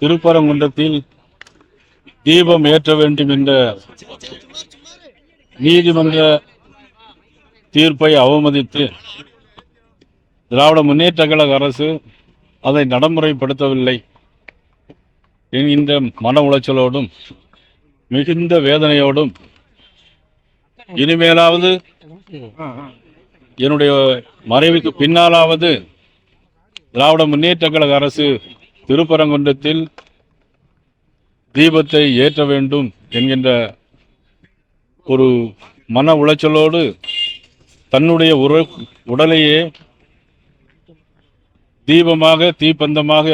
திருப்பரங்குன்றத்தில் தீபம் ஏற்ற வேண்டும் என்ற நீதிமன்ற தீர்ப்பை அவமதித்து திராவிட முன்னேற்ற கழக அரசு அதை நடைமுறைப்படுத்தவில்லை என்கின்ற மன உளைச்சலோடும் மிகுந்த வேதனையோடும் இனிமேலாவது என்னுடைய மறைவுக்கு பின்னாலாவது திராவிட முன்னேற்ற கழக அரசு திருப்பரங்குன்றத்தில் தீபத்தை ஏற்ற வேண்டும் என்கின்ற ஒரு மன உளைச்சலோடு தன்னுடைய உர உடலையே தீபமாக தீப்பந்தமாக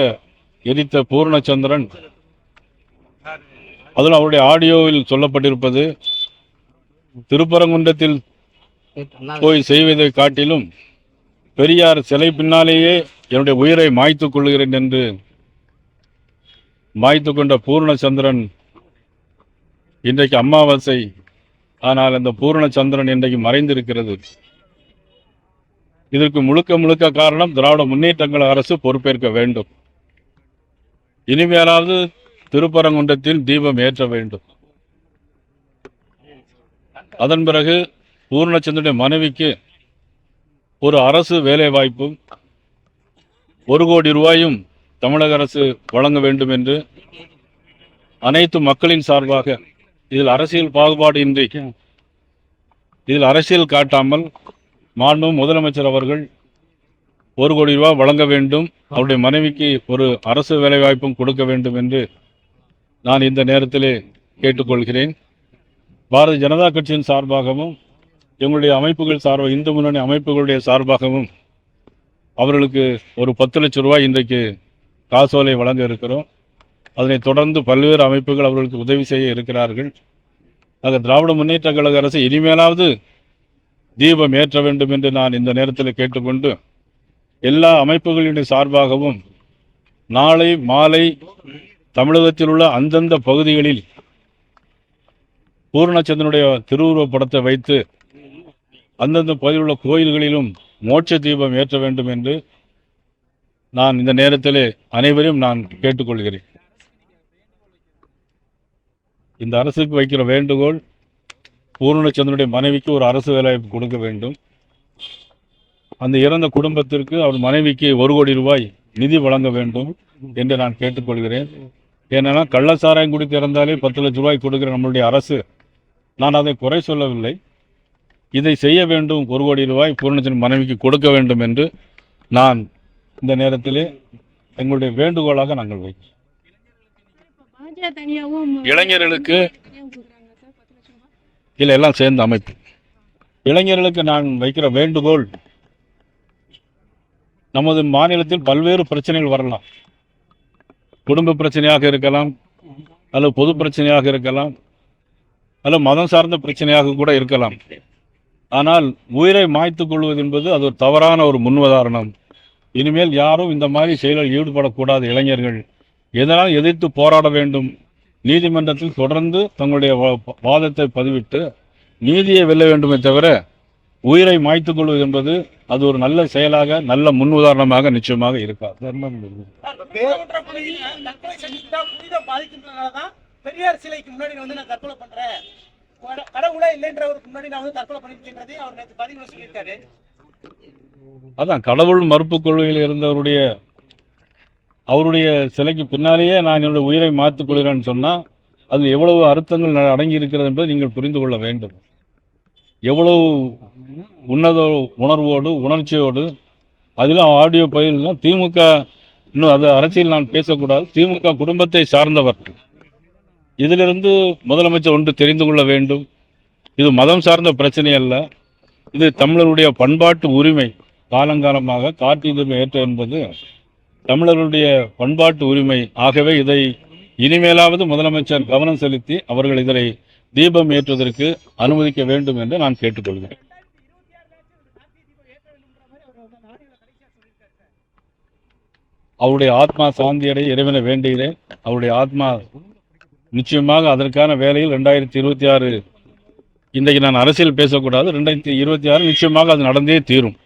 எரித்த பூர்ணச்சந்திரன் அதில் அவருடைய ஆடியோவில் சொல்லப்பட்டிருப்பது திருப்பரங்குன்றத்தில் போய் செய்வதை காட்டிலும் பெரியார் சிலை பின்னாலேயே என்னுடைய உயிரை மாய்த்துக் கொள்கிறேன் என்று மாய்த்து கொண்ட பூர்ணச்சந்திரன் இன்றைக்கு அமாவாசை. ஆனால் அந்த பூர்ணச்சந்திரன் இன்றைக்கு மறைந்திருக்கிறது. இதற்கு முழுக்க முழுக்க காரணம் திராவிட முன்னேற்றங்கள் அரசு பொறுப்பேற்க வேண்டும். இனிமேலாவது திருப்பரங்குன்றத்தில் தீபம் ஏற்ற வேண்டும். அதன் பிறகு பூர்ணச்சந்திரனுடைய மனைவிக்கு ஒரு அரசு வேலைவாய்ப்பும் ஒரு கோடி ரூபாயும் தமிழக அரசு வழங்க வேண்டும் என்று அனைத்து மக்களின் சார்பாக இதில் அரசியல் பாகுபாடு இன்றி இதில் அரசியல் காட்டாமல் மாண்பு முதலமைச்சர் அவர்கள் ஒரு கோடி ரூபாய் வழங்க வேண்டும். அவருடைய மனைவிக்கு ஒரு அரசு வேலைவாய்ப்பும் கொடுக்க வேண்டும் என்று நான் இந்த நேரத்திலே கேட்டுக்கொள்கிறேன். பாரதிய ஜனதா கட்சியின் சார்பாகவும் எங்களுடைய அமைப்புகள் சார்பாக இந்து முன்னணி அமைப்புகளுடைய சார்பாகவும் அவர்களுக்கு ஒரு பத்து லட்சம் ரூபாய் இன்றைக்கு காசோலை வழங்க இருக்கிறோம். அதனைத் தொடர்ந்து பல்வேறு அமைப்புகள் அவர்களுக்கு உதவி செய்ய இருக்கிறார்கள். ஆக திராவிட முன்னேற்ற கழக அரசு இனிமேலாவது தீபம் ஏற்ற வேண்டும் என்று நான் இந்த நேரத்தில் கேட்டுக்கொண்டு எல்லா அமைப்புகளினுடைய சார்பாகவும் நாளை மாலை தமிழகத்தில் உள்ள அந்தந்த பகுதிகளில் பூர்ணச்சந்திரனுடைய திருவுருவ படத்தை வைத்து அந்தந்த பகுதியில் உள்ள கோயில்களிலும் மோட்ச தீபம் ஏற்ற வேண்டும் என்று நான் இந்த நேரத்திலே அனைவரையும் நான் கேட்டுக்கொள்கிறேன். இந்த அரசுக்கு வைக்கிற வேண்டுகோள் பூர்ணச்சந்திரனுடைய மனைவிக்கு ஒரு அரசு வேலைவாய்ப்பு கொடுக்க வேண்டும். அந்த இறந்த குடும்பத்திற்கு அவர் மனைவிக்கு ஒரு கோடி ரூபாய் நிதி வழங்க வேண்டும் என்று நான் கேட்டுக்கொள்கிறேன். ஏன்னா கள்ளச்சாராயம் குடித்து இறந்தாலே பத்து லட்ச ரூபாய் கொடுக்கிற நம்மளுடைய அரசு நான் அதை குறை சொல்லவில்லை. இதை செய்ய வேண்டும். ஒரு கோடி ரூபாய் பூர்ணச்சந்திரன் மனைவிக்கு கொடுக்க வேண்டும் என்று நான் இந்த நேரத்திலே எங்களுடைய வேண்டுகோளாக நாங்கள் வைக்கிறோம். இளைஞர்களுக்கு இதில் இல்லை எல்லாம் சேர்ந்த அமைப்பு. இளைஞர்களுக்கு நான் வைக்கிற வேண்டுகோள் நமது மாநிலத்தில் பல்வேறு பிரச்சனைகள் வரலாம். குடும்ப பிரச்சனையாக இருக்கலாம் அல்லது பொது பிரச்சனையாக இருக்கலாம் அல்லது மதம் சார்ந்த பிரச்சனையாக கூட இருக்கலாம். ஆனால் உயிரை மாய்த்துக் கொள்வது என்பது அது ஒரு தவறான ஒரு முன்னுதாரணம். இனிமேல் யாரும் இந்த மாதிரி செயலில் ஈடுபடக்கூடாது இளைஞர்கள். எதனால் எதிர்த்து போராட வேண்டும்? நீதிமன்றத்தில் தொடர்ந்து தங்களுடைய வா- வாதத்தை பதிவிட்டு நீதியை வெல்ல வேண்டுமே தவிர உயிரை மாய்த்துக் கொள்வது என்பது அது ஒரு நல்ல செயலாக நல்ல முன் உதாரணமாக நிச்சயமாக இருக்காது. தர்மம். பெரியார் சிலைக்கு முன்னாடி வந்து நான் தற்கொலை பண்றேன் கடவுளே இல்லைன்றவருக்கு முன்னாடி நான் வந்து தற்கொலை அவர் நேற்று சொல்லியிருக்காரு. அதான் கடவுள் மறுப்பு கொள்கையில் இருந்தவருடைய அவருடைய சிலைக்கு பின்னாலேயே நான் என்னுடைய உயிரை மாற்றிக் கொள்கிறேன்னு சொன்னால் அது எவ்வளவு அர்த்தங்கள் அடங்கி இருக்கிறது என்பதை நீங்கள் புரிந்து கொள்ள வேண்டும். எவ்வளவு உன்னத உணர்வோடு உணர்ச்சியோடு அதிலும் ஆடியோ பயிலாம் திமுக இன்னும் அது அரசியல் நான் பேசக்கூடாது திமுக குடும்பத்தை சார்ந்தவர்கள் இதிலிருந்து முதலமைச்சர் ஒன்று தெரிந்து கொள்ள வேண்டும். இது மதம் சார்ந்த பிரச்சனை அல்ல. இது தமிழருடைய பண்பாட்டு உரிமை காலங்காலமாக கார்த்திகை ஏற்ற என்பது தமிழர்களுடைய பண்பாட்டு உரிமை. ஆகவே இதை இனிமேலாவது முதலமைச்சர் கவனம் செலுத்தி அவர்கள் இதனை தீபம் ஏற்றுவதற்கு அனுமதிக்க வேண்டும் என்று நான் கேட்டுக்கொள்கிறேன். அவருடைய ஆத்மா சாந்தியடை இறைவனை வேண்டுகிறேன். அவருடைய ஆத்மா நிச்சயமாக அதற்கான வேலையில் ரெண்டாயிரத்தி இருபத்தி ஆறு இன்றைக்கு நான் அரசியல் பேசக்கூடாது. ரெண்டாயிரத்தி இருபத்தி ஆறு நிச்சயமாக அது நடந்தே தீரும்.